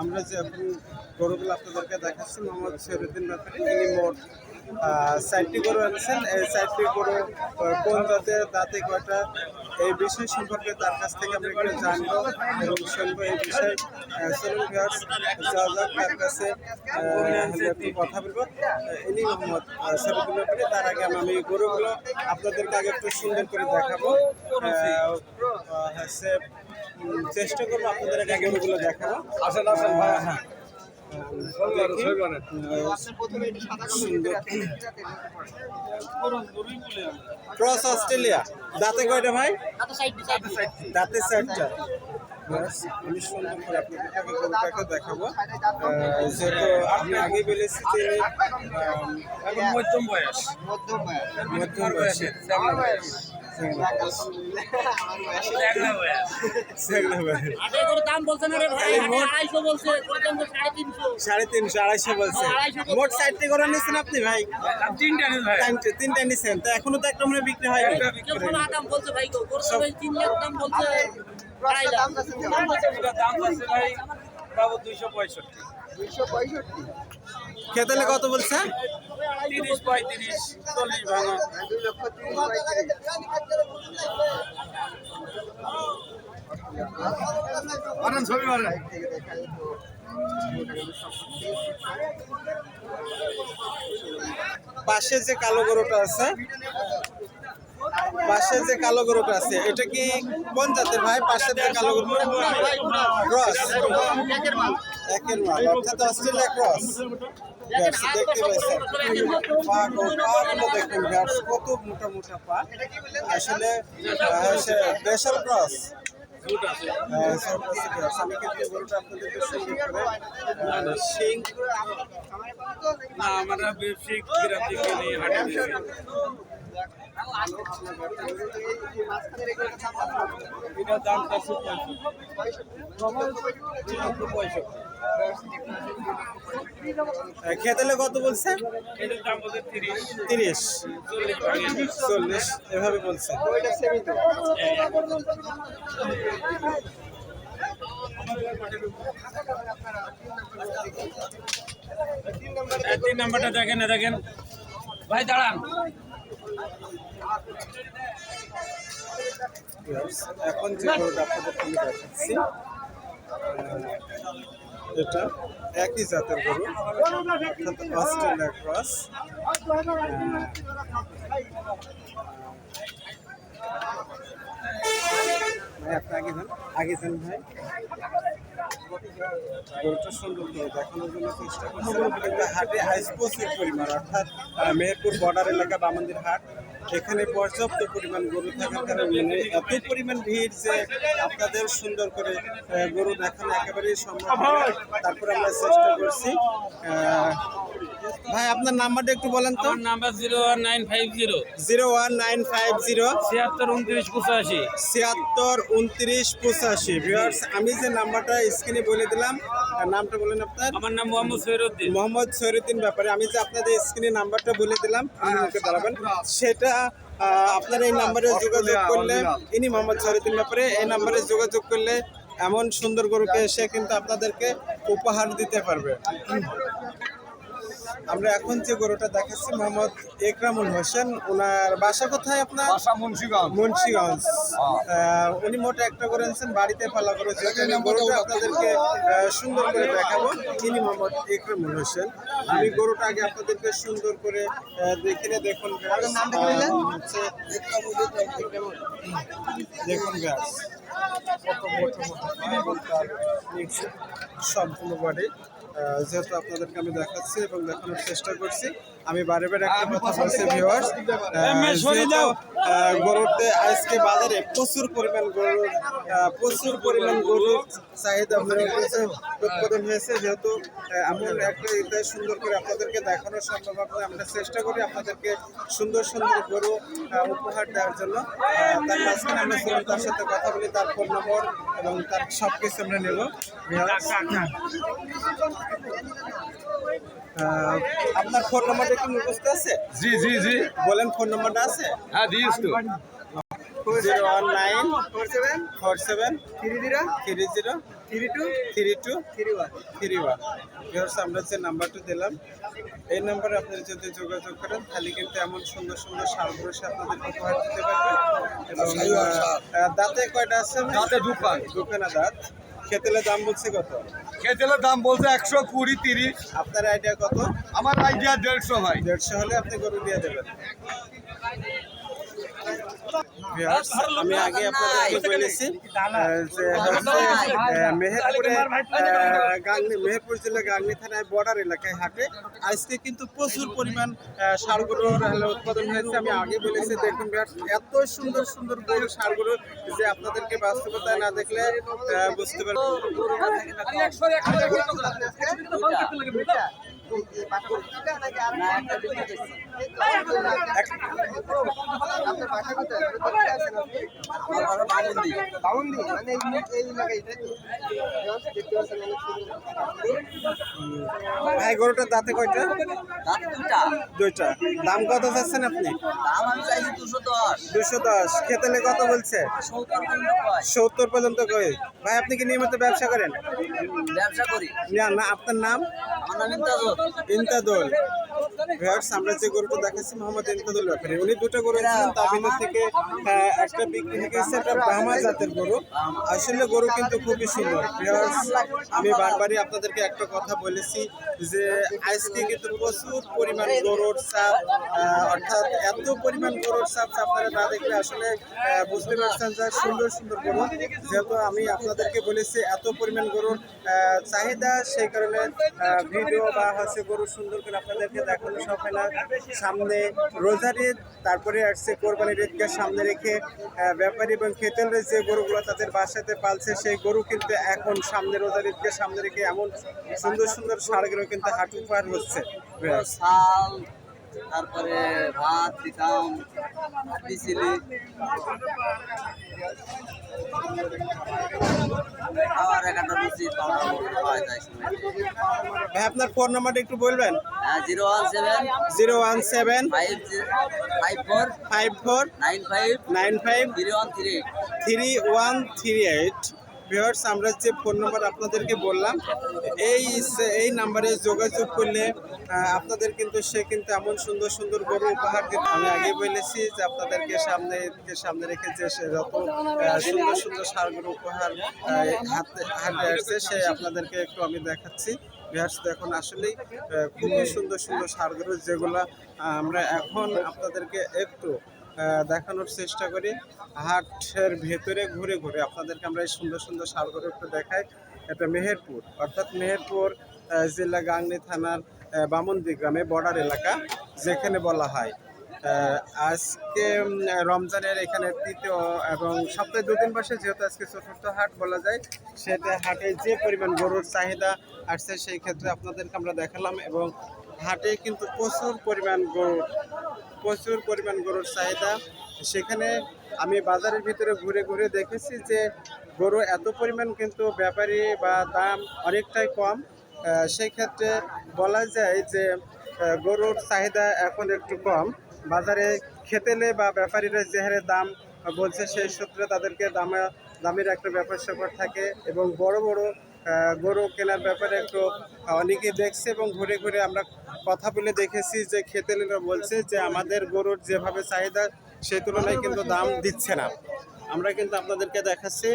আমরা যে গরুগুলো আপনাদেরকে দেখাচ্ছি, মোহাম্মদ শহীদুদ্দিন ব্যাপারে ইনি মোট চারটি গরু এনেছেন। এই চারটি গরু কোন জাতের, দাঁতে কয়টা, এই বিষয় সম্পর্কে তার কাছ থেকে আমরা একটু জানব এবং শুনব এই বিষয়ে। চলুন যাওয়া যাক, তার কাছে একটু কথা বলব। ইনি মোহাম্মদ শহীদুদ্দিন ব্যাপারে তার আগে আমি গরুগুলো আপনাদেরকে আগে একটু সুন্দর করে দেখাবো। হচ্ছে চেষ্টা করব আপনাদের গরুগুলো দেখাবো আসেন আসেন ভাই। আসেন ক্রস অস্ট্রেলিয়া। দাঁতে কয়টা ভাই? দাঁতে চারটা দেখাবো। যেহেতু আমি আগে বলেছি যে আম, এখন মধ্যম বয়স। মধ্যম বয়সে। ল্যাংড়া বয়স। সাড়ে তিনশো আড়াইশো বলছে মোট নিচ্ছেন আপনি ভাই তিনটা নিচ্ছেন তো এখনও তো একটা মনে বিক্রি পঁয়ষট্টি খেতেলে কত বলছে তিরিশ পঁয়ত্রিশ, চল্লিশ বানান ছবি বানান পাশে যে কালো গরুটা আছে পাশে যে কালো গরুটা আছে এটা কি কোন জাতের ভাই? পাশে যে কালো গরু ক্রস। একের মাল অর্থাৎ অস্ট্রেলিয়া ক্রস। দেখতে পাচ্ছেন। পা পাগুলো দেখুন কত মোটা মোটা পা। আসলে সে ক্রস। আহ, না আমরা ব্যবসায়িক বিরাম থেকে নিয়ে হাঁটি এটা দামটা পঁয়ষট্টি। আহ, খেতেলে কত বলছে? তিরিশ। চল্লিশ। এভাবে বলছে। তিন নাম্বারটা দেখেন না দেখেন। ভাই দাঁড়ান। এখন যে আপনাদের এটা একই জাতের গরু। অস্ট্রেলিয়া ক্রস আগে যান ভাই। গরুটা সুন্দর করে দেখানোর জন্য চেষ্টা করছি। হাটে প্রচুর পরিমাণ, অর্থাৎ মেহেরপুর বর্ডার এলাকা বামন্দির হাট। এখানে পর্যাপ্ত পরিমাণ গরু থাকার কারণে এত পরিমাণ ভিড় যে আপনাদের সুন্দর করে গরু দেখানো একেবারেই সম্ভব। তারপরে আমরা চেষ্টা করছি। ভাই আপনার নাম্বারটা একটু বলেন তো। Number zero one nine five zero. Zero one nine five zero. ছিয়াত্তর উনত্রিশ পঁচাশি। ছিয়াত্তর উনত্রিশ পঁচাশি। ভিউয়ার্স আমি যে নাম্বারটা স্ক্রিনে বলে দিলাম নামটা বলেন আপনার। আমার নাম মোহাম্মদ সৈরুদ্দিন। মোহাম্মদ শহীদুদ্দিন ব্যাপারে। আমি যে আপনাদের স্ক্রিনে নাম্বারটা বলে দিলাম দাঁড়াবেন সেটা আহ, আপনার এই নাম্বারে যোগাযোগ করলে ইনি মোহাম্মদ শরীফের ব্যাপারে এই নাম্বারে যোগাযোগ করলে এমন সুন্দর গরুকে এসে কিন্তু আপনাদেরকে উপহার দিতে পারবে। আমরা এখন যে গরুটা দেখাচ্ছি মোহাম্মদ একরামুল হোসেন ওনার বাসা কোথায় আপনার বাসা মুন্সিগঞ্জ মুন্সিগঞ্জ উনি মোট একটা করে এনেছেন বাড়িতে পালা করে গরুটা আপনাদেরকে সুন্দর করে দেখাবো তিনি মোহাম্মদ ইকরামুল হোসেন আমি গরুটা আগে আপনাদেরকে সুন্দর করে দেখিয়ে দেখুন দেখুন গাছ কত মোটা মোটা সম্পূর্ণ বডি যেহেতু আপনাদেরকে আমি দেখাচ্ছি এবং দেখানোর চেষ্টা করছি আমি বারে বারে একটা কথা বলছি ভিউয়ার্স গরুতে আজকে বাজারে প্রচুর পরিমাণ গরুর আহ, প্রচুর পরিমাণ গরুর চাহিদা উৎপাদন হয়েছে। যেহেতু এমন একটা এটা সুন্দর করে আপনাদেরকে দেখানো সম্ভব হবে আমরা চেষ্টা করি আপনাদেরকে সুন্দর সুন্দর গরু উপহার দেওয়ার জন্য। তার মাঝখানে আমরা চলুন তার সাথে কথা বলি তার ফোন নম্বর এবং তার সব কিছু আমরা নেব। viewers। আহ, আপনার ফোন নাম্বারটা কি মুখস্থ আছে? জি জি জি। বলেন ফোন নাম্বারটা আছে? হ্যাঁ দিয়েছ তো। Zero one nine four seven four seven three zero three zero three two three two three one. Three one আমরা যে নাম্বারটা দিলাম এই নাম্বারে আপনারা যদি যোগাযোগ করেন তাহলে কিন্তু এমন সুন্দর সুন্দর সারগুলোর সাথে আপনাদের উপহার দিতে পারবেন এবং দাঁতে কয়টা আছে? দাঁতে দুপান দুখানা দাঁত। খেতেলে দাম বলছে কত? খেতেলের দাম বলছে একশো কুড়ি তিরিশ। আপনার আইডিয়া কত? আমার আইডিয়া দেড়শো ভাই। দেড়শো হলে আপনি গরু দিয়ে দেবেন। আমি আগে বলেছি মেহেরপুরে মেহেরপুর জেলা গাংনী থানায় বর্ডার এলাকায় হাটে আজকে কিন্তু প্রচুর পরিমাণ ষাঁড় উৎপাদন হয়েছে আমি আগে বলেছি দেখুন এত সুন্দর সুন্দর গরু গরু যে আপনাদেরকে বাস্তবতায় না দেখলে বুঝতে পারবেন বাউন্দি মানে এই এই এলাকায় দেখতে পাচ্ছেন অনেক সুন্দর ভাই গরুটার দাঁতে কয়টা? দুইটা। দাম কত চাচ্ছেন আপনি? দুশো দশ। খেতেলে কত বলছে? সত্তর পর্যন্ত কই? ভাই আপনি কি নিয়মিত ব্যবসা করেন? ব্যবসা করি। না না আপনার নাম? আমার নাম ইন্তাজুল ইন্তাদুল ভিউয়ার্স আমরা যে গরুটা দেখাচ্ছি মোহাম্মদ ব্যাপারী উনি দুটো গরু এনেছিলেন তার ভিতর থেকে একটা বিক্রি হয়ে গেছে একটা ব্রাহ্মা জাতের গরু। আসলে গরু কিন্তু খুবই সুন্দর। ভিউয়ার্স আমি বারবারই আপনাদেরকে একটা কথা বলেছি যে আজকে কিন্তু প্রচুর পরিমাণ গরুর চাপ অর্থাৎ এত পরিমাণ গরুর চাপ আপনারা না দেখলে আসলে বুঝতে পারছেন যে সুন্দর সুন্দর গরু। যেহেতু আমি আপনাদেরকে বলেছি এত পরিমাণ গরুর চাহিদা সেই কারণে ভিডিও বা হচ্ছে গরু সুন্দর করে আপনাদেরকে দেখানো সব সামনে রোজার ঈদ তারপরে আসছে কোরবানির ঈদকে সামনে রেখে ব্যাপারী এবং খেতেলের যে গরুগুলো তাদের বাসাতে পালছে। সেই গরু কিন্তু এখন সামনে রোজার ঈদকে সামনে রেখে এমন সুন্দর সুন্দর সারগুলো কিন্তু হাট উপহার হচ্ছে। তারপরে ভাত দিতাম ভাই আপনার ফোন নাম্বারটা একটু বলবেন? Zero one seven zero one seven five five four five four nine five nine five zero one three three one three eight. Viewers আমরা যে ফোন নাম্বার আপনাদেরকে বললাম, এই এই নাম্বারে যোগাযোগ করলে আপনাদের কিন্তু সে কিন্তু এমন সুন্দর সুন্দর গরু উপহার দিতে আমি আগে বলেছি যে আপনাদেরকে সামনে সামনে রেখে যে সে যত সুন্দর সুন্দর সারগুলো উপহার হাতে হাতে আসছে, সে আপনাদেরকে একটু আমি দেখাচ্ছি। ভিউয়ার্স এখন আসলেই খুবই সুন্দর সুন্দর সারগুলো যেগুলো আমরা এখন আপনাদেরকে একটু দেখানোর চেষ্টা করি। হাটের ভেতরে ঘুরে ঘুরে আপনাদেরকে আমরা এই সুন্দর সুন্দর সারগুলো একটু দেখাই। এটা মেহেরপুর, অর্থাৎ মেহেরপুর জেলা গাংনী থানার বামন্দি গ্রামে বর্ডার এলাকা, যেখানে বলা হয়। আজকে রমজানের এখানে তৃতীয় এবং সপ্তাহে দুদিন বসে যেহেতু আজকে চতুর্থ হাট বলা যায়, সেটা হাটে যে পরিমাণ গরুর চাহিদা আসছে সেই ক্ষেত্রে আপনাদেরকে আমরা দেখালাম এবং হাটে কিন্তু প্রচুর পরিমাণ গরু প্রচুর পরিমাণ গরুর চাহিদা। সেখানে আমি বাজারের ভিতরে ঘুরে ঘুরে দেখেছি যে গরু এত পরিমাণ কিন্তু ব্যাপারী বা দাম অনেকটাই কম। সেই ক্ষেত্রে বলা যায় যে গরুর চাহিদা এখন একটু কম। বাজারে খেতেলে বা ব্যাপারীরা যে হারে দাম বলছে, সেই সূত্রে তাদেরকে দামে, দামের একটা ব্যাপার স্যাপার থাকে এবং বড় বড় গরু কেনার ব্যাপারে একটু অনেকে দেখছে এবং ঘুরে ঘুরে আমরা কথা বলে দেখেছি যে খেতে বলছে যে আমাদের গরুর যেভাবে চাহিদা, সেই তুলনায় কিন্তু দাম দিচ্ছে না। আমরা কিন্তু আপনাদেরকে দেখাচ্ছি